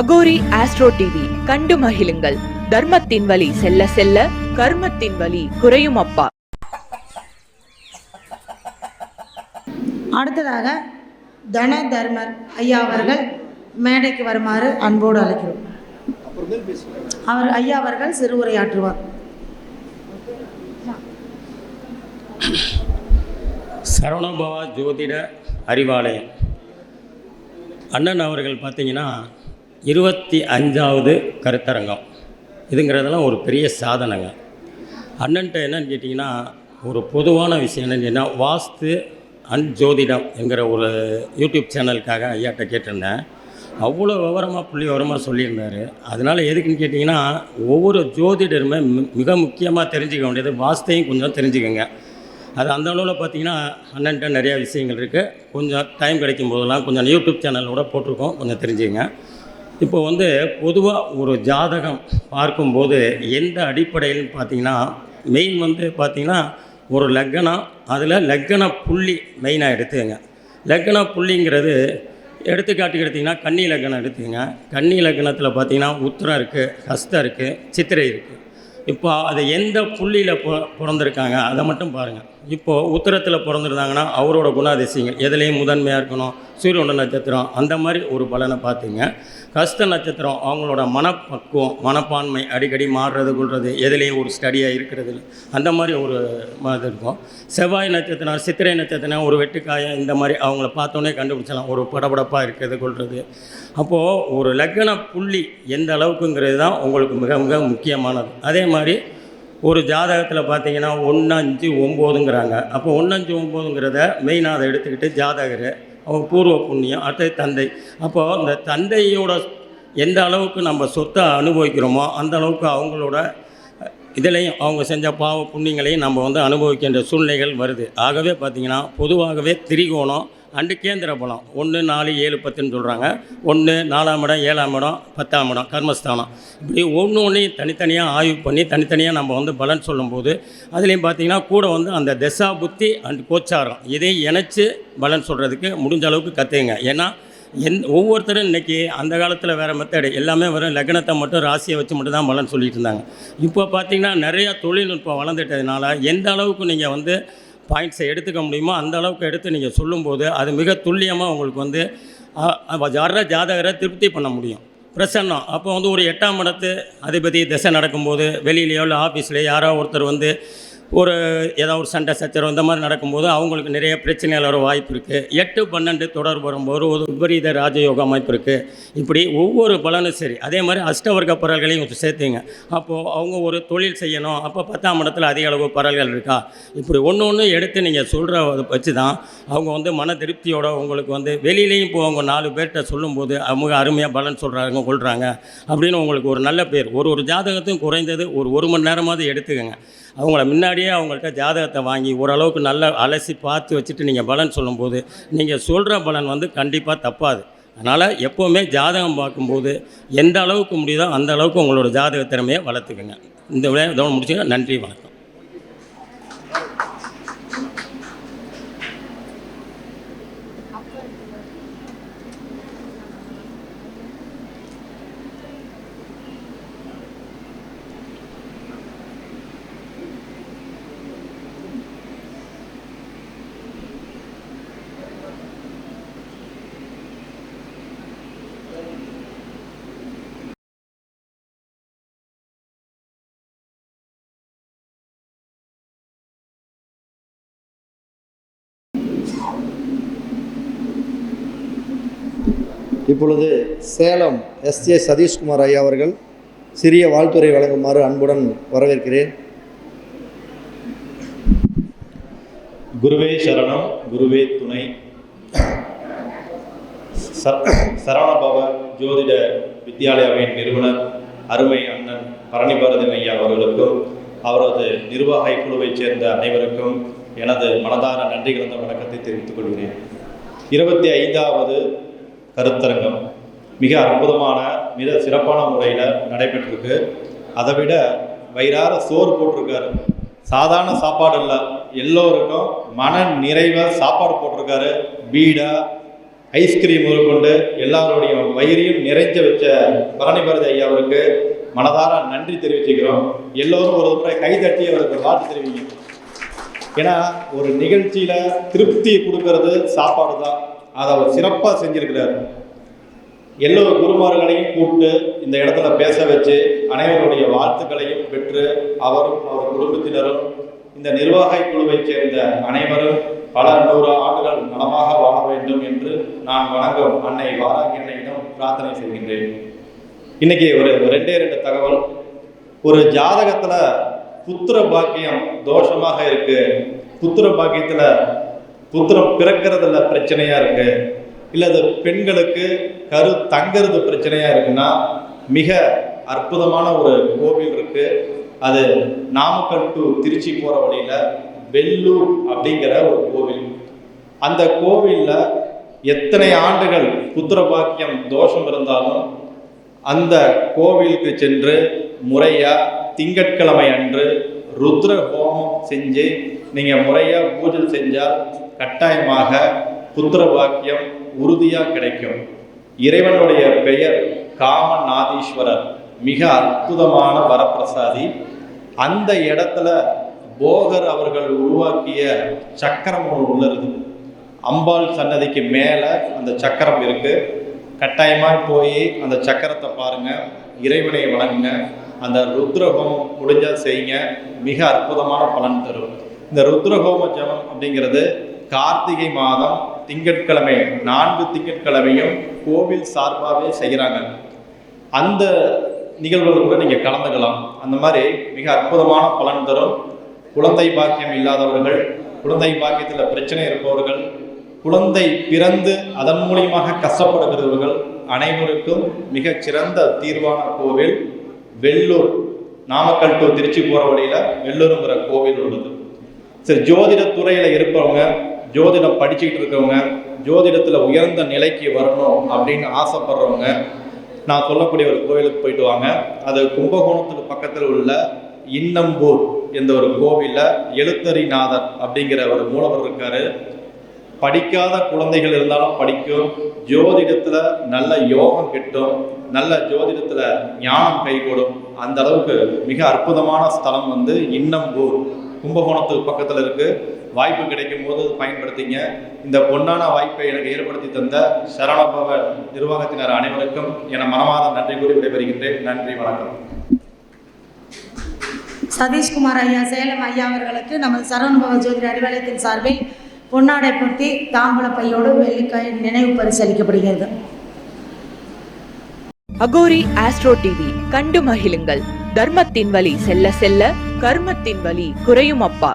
Aghori astro TV கண்டு மகிழுங்கள். தர்மத்தின் வழி செல்ல செல்ல கர்மத்தின் வழி குறையும் அப்பா. அடுத்ததாக தன தர்மர் ஐயா அவர்கள் மேடைக்கு வருமாறு அன்போடு அழைக்கிறோம். அவர் ஐயா அவர்கள் சிறுவுரையாற்றுவார் சரவணபவா ஜோதிட அறிவாலயம். அண்ணன் அவர்கள் பார்த்தீங்கன்னா இருபத்தி அஞ்சாவது கருத்தரங்கம். இதுங்கிறதெல்லாம் ஒரு பெரிய சாதனைங்க. அண்ணன்ட்ட என்னன்னு கேட்டிங்கன்னா ஒரு பொதுவான விஷயம் என்னன்னு கேட்டிங்கன்னா வாஸ்து அண்ட் ஜோதிடம் என்கிற ஒரு யூடியூப் சேனலுக்காக ஐயாட்ட கேட்டிருந்தேன். அவ்வளோ விவரமாக புள்ளி விவரமாக சொல்லியிருந்தார். அதனால் எதுக்குன்னு கேட்டிங்கன்னா ஒவ்வொரு ஜோதிடருமே மி- மிக முக்கியமாக தெரிஞ்சுக்க வேண்டியது வாஸ்தையும் கொஞ்சம் தெரிஞ்சுக்கோங்க. அது அந்த அளவில் பார்த்தீங்கன்னா அண்ணன்ட்ட நிறையா விஷயங்கள் இருக்குது கொஞ்சம் டைம் கிடைக்கும் போதெல்லாம் கொஞ்சம் யூடியூப் சேனலோட போட்டிருக்கோம் கொஞ்சம் தெரிஞ்சுக்கங்க. இப்போ வந்து பொதுவாக ஒரு ஜாதகம் பார்க்கும்போது எந்த அடிப்படையில் பார்த்தீங்கன்னா மெயின் வந்து பார்த்தீங்கன்னா ஒரு லக்கணம் அதில் லக்கண புள்ளி மெயினாக எடுத்துக்கங்க. லக்கண புள்ளிங்கிறது எடுத்துக்காட்டுக்கு எடுத்திங்கன்னா கன்னி லக்கணம் எடுத்துக்கங்க. கன்னி லக்கணத்தில் பார்த்தீங்கன்னா உத்திரம் இருக்குது ஹஸ்தம் இருக்குது சித்திரை இருக்குது இப்போ அது எந்த புள்ளியில் பொ பிறந்திருக்காங்க அதை மட்டும் பாருங்கள் இப்போது உத்தரத்தில் பிறந்திருந்தாங்கன்னா அவரோட குணாதிசயங்கள் எதுலேயும் முதன்மையாக இருக்கணும் சூரியோட நட்சத்திரம் அந்த மாதிரி ஒரு பலனை பார்த்துங்க. கஷ்ட நட்சத்திரம் அவங்களோட மனப்பக்குவம் மனப்பான்மை அடிக்கடி மாறுறது கொள்வது எதுலேயும் ஒரு ஸ்டடியாக இருக்கிறது அந்த மாதிரி ஒரு இது இருக்கும். செவ்வாய் நட்சத்திரம் சித்திரை நட்சத்திரம் ஒரு வெட்டுக்காயம் இந்த மாதிரி அவங்கள பார்த்தோன்னே கண்டுபிடிச்சலாம் ஒரு படபடப்பாக இருக்கிறது கொள்வது அப்போது ஒரு லக்கண புள்ளி எந்த அளவுக்குங்கிறது தான் உங்களுக்கு மிக மிக முக்கியமானது. அதே மாதிரி ஒரு ஜாதகத்தில் பார்த்தீங்கன்னா ஒன்று அஞ்சு ஒம்போதுங்கிறாங்க. அப்போ ஒன்று அஞ்சு ஒம்போதுங்கிறத மெயினாக அதை எடுத்துக்கிட்டு ஜாதகர் அவங்க பூர்வ புண்ணியம் அடுத்தது தந்தை. அப்போது இந்த தந்தையோட எந்த அளவுக்கு நம்ம சொத்தை அனுபவிக்கிறோமோ அந்த அளவுக்கு அவங்களோட இதுலேயும் அவங்க செஞ்ச பாவ புண்ணியங்களையும் நம்ம வந்து அனுபவிக்கின்ற சூழ்நிலைகள் வருது. ஆகவே பார்த்திங்கன்னா பொதுவாகவே திரிகோணம் அண்டு கேந்திர பலம். ஒன்று நாலு ஏழு பத்துன்னு சொல்கிறாங்க ஒன்று நாலாம் இடம் ஏழாம் இடம் பத்தாம் இடம் கர்மஸ்தானம். இப்படி ஒன்று ஒன்றையும் தனித்தனியாக ஆய்வு பண்ணி தனித்தனியாக நம்ம வந்து பலன் சொல்லும்போது அதுலேயும் பார்த்தீங்கன்னா கூட வந்து அந்த தசா புத்தி அண்ட் கோச்சாரம் இதையும் இணைச்சி பலன் சொல்கிறதுக்கு முடிஞ்ச அளவுக்கு கற்றுங்க ஏன்னா எந் ஒவ்வொருத்தரும் இன்றைக்கி அந்த காலத்தில் வேறு மெத்தடு எல்லாமே வெறும் லக்னத்தை மட்டும் ராசியை வச்சு மட்டும் தான் பலன் சொல்லிட்டு இருந்தாங்க. இப்போ பார்த்தீங்கன்னா நிறையா தொழில்நுட்பம் வளர்ந்துட்டதுனால எந்த அளவுக்கு நீங்கள் வந்து பாயிண்ட்ஸை எடுத்துக்க முடியுமோ அந்த அளவுக்கு எடுத்து நீங்கள் சொல்லும்போது அது மிக துல்லியமாக உங்களுக்கு வந்து வர்ற ஜாதகரை திருப்தி பண்ண முடியும். பிரசன்னம். அப்போ வந்து ஒரு எட்டாம் இடத்து அதிபதி திசை நடக்கும்போது வெளியிலையோ இல்லை ஆஃபீஸ்லேயோ யாரோ ஒருத்தர் வந்து ஒரு ஏதாவது ஒரு சண்டை சச்சரவு இந்த மாதிரி நடக்கும்போது அவங்களுக்கு நிறைய பிரச்சனைகள் வர வாய்ப்பு இருக்குது எட்டு பன்னெண்டு தொடர்பு வரும்போது ஒரு விபரீத ராஜயோக அமைப்பு இருக்குது இப்படி ஒவ்வொரு பலனும் சரி. அதே மாதிரி அஷ்டவர்க்க பரல்களையும் சேர்த்துங்க. அப்போது அவங்க ஒரு தொழில் செய்யணும். அப்போ பத்தாம் இடத்துல அதிக அளவு பரல்கள் இருக்கா? இப்படி ஒன்று ஒன்று எடுத்து நீங்கள் சொல்கிற வச்சு தான் அவங்க வந்து மன திருப்தியோட உங்களுக்கு வந்து வெளியிலையும் இப்போ அவங்க நாலு பேர்கிட்ட சொல்லும்போது அவங்க அருமையாக பலன் சொல்கிறாங்க கொள்கிறாங்க அப்படின்னு உங்களுக்கு ஒரு நல்ல பேர். ஒரு ஒரு ஜாதகத்தையும் குறைந்தது ஒரு ஒரு மணி நேரமாவது எடுத்துக்கங்க. அவங்கள முன்னாடியே அவங்கள்ட்ட ஜாதகத்தை வாங்கி ஓரளவுக்கு நல்ல அலசி பார்த்து வச்சுட்டு நீங்கள் பலன் சொல்லும்போது நீங்கள் சொல்கிற பலன் வந்து கண்டிப்பாக தப்பாது. அதனால் எப்போவுமே ஜாதகம் பார்க்கும்போது எந்த அளவுக்கு முடியுதோ அந்த அளவுக்கு உங்களோட ஜாதக திறமையை வளர்த்துக்குங்க. இந்த விளையாட்டு முடிச்சுங்க நன்றி வணக்கம். இப்பொழுது சேலம் எஸ் எஸ்ஜே சதீஷ்குமார் ஐயா அவர்கள் சிறிய வாழ்த்துறை வழங்குமாறு அன்புடன் வரவேற்கிறேன். குருவே சரணம் குருவே துணை. ச- சரவணபவ ஜோதிட வித்யாலயாவின் நிறுவனர் அருமை அண்ணன் பரணிபரதன் ஐயா அவர்களுக்கும் அவரது நிர்வாக குழுவைச் சேர்ந்த அனைவருக்கும் எனது மனதார நன்றி கலந்த வணக்கத்தை தெரிவித்துக் கொள்கிறேன். இருபத்தி ஐந்தாவது கருத்தரங்கம். மிக அற்புதமான மிக சிறப்பான முறையில் நடைபெற்றிருக்கு. அதை விட வயிறார சோறு போட்டிருக்காரு. சாதாரண சாப்பாடு இல்லை. எல்லோருக்கும் மன நிறைவாக சாப்பாடு போட்டிருக்காரு. பீடா ஐஸ்கிரீம் கொண்டு எல்லாருடைய வயிறையும் நிறைஞ்ச வச்ச பரணிபாரதி ஐயா அவருக்கு மனதார நன்றி தெரிவிச்சுக்கிறோம். எல்லோரும் ஒரு முறை கைதட்டி அவருக்கு வாழ்த்து தெரிவிங்க. ஏன்னா ஒரு நிகழ்ச்சியில் திருப்தியை கொடுக்கறது சாப்பாடு தான் அதை அவர் சிறப்பாக செஞ்சிருக்கிறார். எல்லோ குருமார்களையும் கூப்பிட்டு இந்த இடத்துல பேச வச்சு அனைவருடைய வாழ்த்துக்களையும் பெற்று அவரும் அவர் குடும்பத்தினரும் இந்த நிர்வாக குழுவைச் சேர்ந்த அனைவரும் பல நூறு ஆண்டுகள் நலமாக வாழ வேண்டும் என்று நான் வணங்கும் அன்னை வாராகி அன்னையிடம் பிரார்த்தனை செய்கின்றேன். இன்னைக்கு ஒரு ரெண்டே ரெண்டு தகவல். ஒரு ஜாதகத்துல புத்திர பாக்கியம் தோஷமாக இருக்கு. புத்திர பாக்கியத்துல புத்திரம் பிறக்கிறதுல பிரச்சனையா இருக்கு. இல்லை அது பெண்களுக்கு கரு தங்கிறது பிரச்சனையா இருக்குன்னா மிக அற்புதமான ஒரு கோவில் இருக்கு. அது நாமக்கல் டு திருச்சி போற வழியில வெள்ளூர் அப்படிங்கிற ஒரு கோவில். அந்த கோவிலில் எத்தனை ஆண்டுகள் புத்திர பாக்கியம் தோஷம் இருந்தாலும் அந்த கோவிலுக்கு சென்று முறையாக திங்கட்கிழமை அன்று ருத்ர ஹோமம் செஞ்சு நீங்கள் முறையாக பூஜை செஞ்சால் கட்டாயமாக புத்திர பாக்கியம் உறுதியாக கிடைக்கும். இறைவனுடைய பெயர் காமநாதீஸ்வரர். மிக அற்புதமான வரப்பிரசாதி. அந்த இடத்துல போகர் அவர்கள் உருவாக்கிய சக்கரம் ஒன்று உள்ளது அம்பாள் சன்னதிக்கு மேலே அந்த சக்கரம் இருக்குது கட்டாயமாக போய் அந்த சக்கரத்தை பாருங்க. இறைவனை வணங்குங்க. அந்த ருத்ரஹோமம் முடிஞ்சால் செய்யுங்க. மிக அற்புதமான பலன் தரும். இந்த ருத்ரஹோம ஜபம் அப்படிங்கிறது கார்த்திகை மாதம் திங்கட்கிழமை நான்கு திங்கட்கிழமையும் கோவில் சார்பாகவே செய்கிறாங்க. அந்த நிகழ்வுகள் கூட நீங்கள் கலந்துக்கலாம். அந்த மாதிரி மிக அற்புதமான பலன் தரும். குழந்தை பாக்கியம் இல்லாதவர்கள் குழந்தை பாக்கியத்தில் பிரச்சனை இருப்பவர்கள் குழந்தை பிறந்து அதன் மூலியமாக கஷ்டப்படுகிறவர்கள் அனைவருக்கும் மிகச் சிறந்த தீர்வான கோவில் வெள்ளூர் நாமக்கல் டு திருச்சி போகிற வழியில் வெள்ளூருங்கிற கோவில் உள்ளது. சரி ஜோதிட துறையில் இருப்பவங்க ஜோதிடம் படிச்சுக்கிட்டு இருக்கவங்க ஜோதிடத்தில் உயர்ந்த நிலைக்கு வரணும் அப்படின்னு ஆசைப்படுறவங்க நான் சொல்லக்கூடிய ஒரு கோவிலுக்கு போயிட்டு வாங்க. அது கும்பகோணத்துக்கு பக்கத்தில் உள்ள இன்னம்பூர் என்ற ஒரு கோவிலில் எழுத்தறிநாதர் அப்படிங்கிற ஒரு மூலவர் இருக்காரு. படிக்காத குழந்தைகள் இருந்தாலும் படிக்கும். ஜோதிடத்தில் நல்ல யோகம் கிட்டும். நல்ல ஜோதிடத்தில் ஞானம் கைகூடும். அந்த அளவுக்கு மிக அற்புதமான ஸ்தலம் வந்து இன்னம்பூர். கும்பகோணத்துக்கு பக்கத்தில் இருக்கு. வாய்ப்பு கிடைக்கும் போது பயன்படுத்திங்க. இந்த பொன்னான வாய்ப்பை எனக்கு ஏற்படுத்தி தந்த சரணபவ நிர்வாகத்தினர் அனைவருக்கும் என மனமாத நன்றி கூறி விடைபெறுகின்றேன். நன்றி வணக்கம். சதீஷ்குமார் ஐயா சேலம் ஐயா அவர்களுக்கு நமது சரவணபவ ஜோதிட அறிவாலயத்தின் சார்பில் பொன்னாடை பொட்டி தாம்பூல பையோடு வெள்ளிக்காய் நினைவு பரிசளிக்கப்படுகிறது அகோரி ஆஸ்ட்ரோ டிவி கண்டு மகிழுங்கள். தர்மத்தின் வழி செல்ல செல்ல கர்மத்தின் வழி குறையும் அப்பா.